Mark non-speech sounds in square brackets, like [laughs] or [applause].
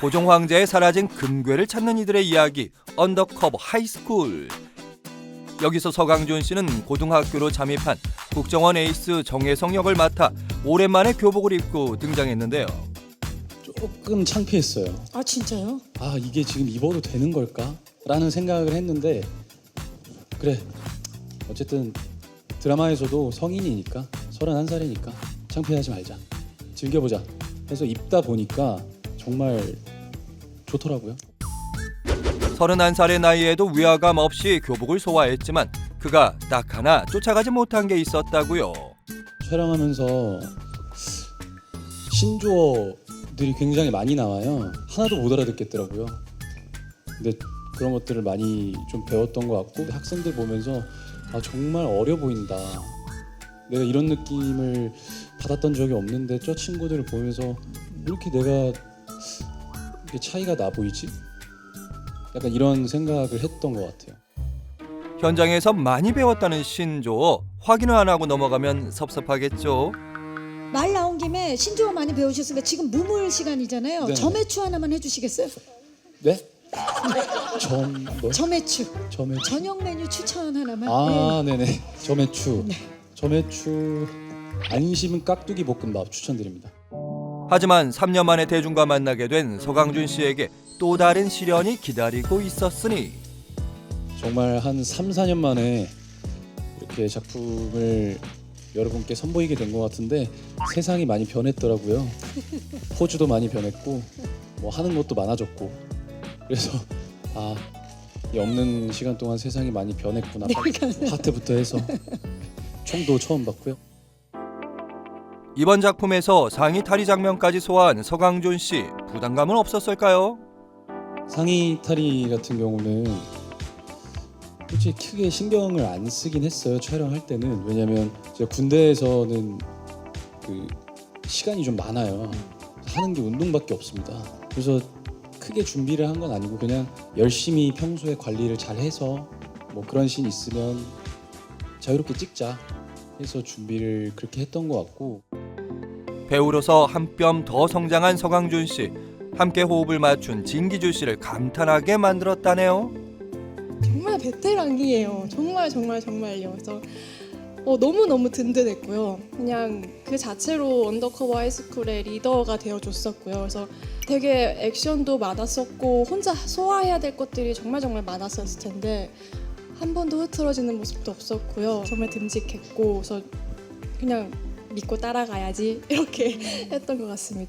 고종 황제의 사라진 금괴를 찾는 이들의 이야기 언더커버 하이스쿨 여기서 서강준 씨는 고등학교로 잠입한 국정원 에이스 정혜성 역을 맡아 오랜만에 교복을 입고 등장했는데요. 조금 창피했어요. 아 진짜요? 아 이게 지금 입어도 되는 걸까? 라는 생각을 했는데 그래 어쨌든 드라마에서도 성인이니까 31살이니까 창피하지 말자 즐겨보자 해서 입다 보니까 정말 좋더라고요. 31살의 나이에도 위화감 없이 교복을 소화했지만 그가 딱 하나 쫓아가지 못한 게 있었다고요. 촬영하면서 신조어들이 굉장히 많이 나와요. 하나도 못 알아듣겠더라고요. 근데 그런 것들을 많이 좀 배웠던 것 같고 학생들 보면서 아 정말 어려 보인다. 내가 이런 느낌을 받았던 적이 없는데 저 친구들을 보면서 왜 이렇게 내가 이렇게 차이가 나 보이지? 약간 이런 생각을 했던 것 같아요 현장에서 많이 배웠다는 신조어 확인을 안 하고 넘어가면 섭섭하겠죠. 말 나온 김에 신조어 많이 배우셨으니까 지금 무물 시간이잖아요. 네네. 점액추 하나만 해주시겠어요? 네? 점 뭐? 점액추 점에 저녁 메뉴 추천 하나만. 아, 네. 네네. 점해추. 점해추 안심 깍두기 볶음밥 추천드립니다. 하지만 3년 만에 대중과 만나게 된 서강준 씨에게 또 다른 시련이 기다리고 있었으니 정말 한 3, 4년 만에 이렇게 작품을 여러분께 선보이게 된 것 같은데 세상이 많이 변했더라고요. [laughs] 포즈도 많이 변했고 뭐 하는 것도 많아졌고 그래서 아, 이 없는 시간 동안 세상이 많이 변했구나. 하트부터 해서 [laughs] 총도 처음 봤고요. 이번 작품에서 상의 탈의 장면까지 소화한 서강준 씨 부담감은 없었을까요? 상의 탈의 같은 경우는 솔직히 크게 신경을 안 쓰긴 했어요 촬영할 때는. 왜냐면 제가 군대에서는 그 시간이 좀 많아요. 하는 게 운동밖에 없습니다. 그래서 크게 준비를 한 건 아니고 그냥 열심히 평소에 관리를 잘 해서 뭐 그런 씬 있으면 자유롭게 찍자 해서 준비를 그렇게 했던 것 같고 배우로서 한 뼘 더 성장한 서강준 씨 함께 호흡을 맞춘 진기주 씨를 감탄하게 만들었다네요. 정말 베테랑이에요. 정말 정말 정말요. 그래서 어, 너무 너무 든든했고요. 그냥 그 자체로 언더커버 하이스쿨의 리더가 되어줬었고요. 그래서 되게 액션도 많았었고 혼자 소화해야 될 것들이 정말 정말 많았었을 텐데 한 번도 흐트러지는 모습도 없었고요. 정말 듬직했고 그래서 그냥 믿고 따라가야지 이렇게 [laughs] 했던 것 같습니다.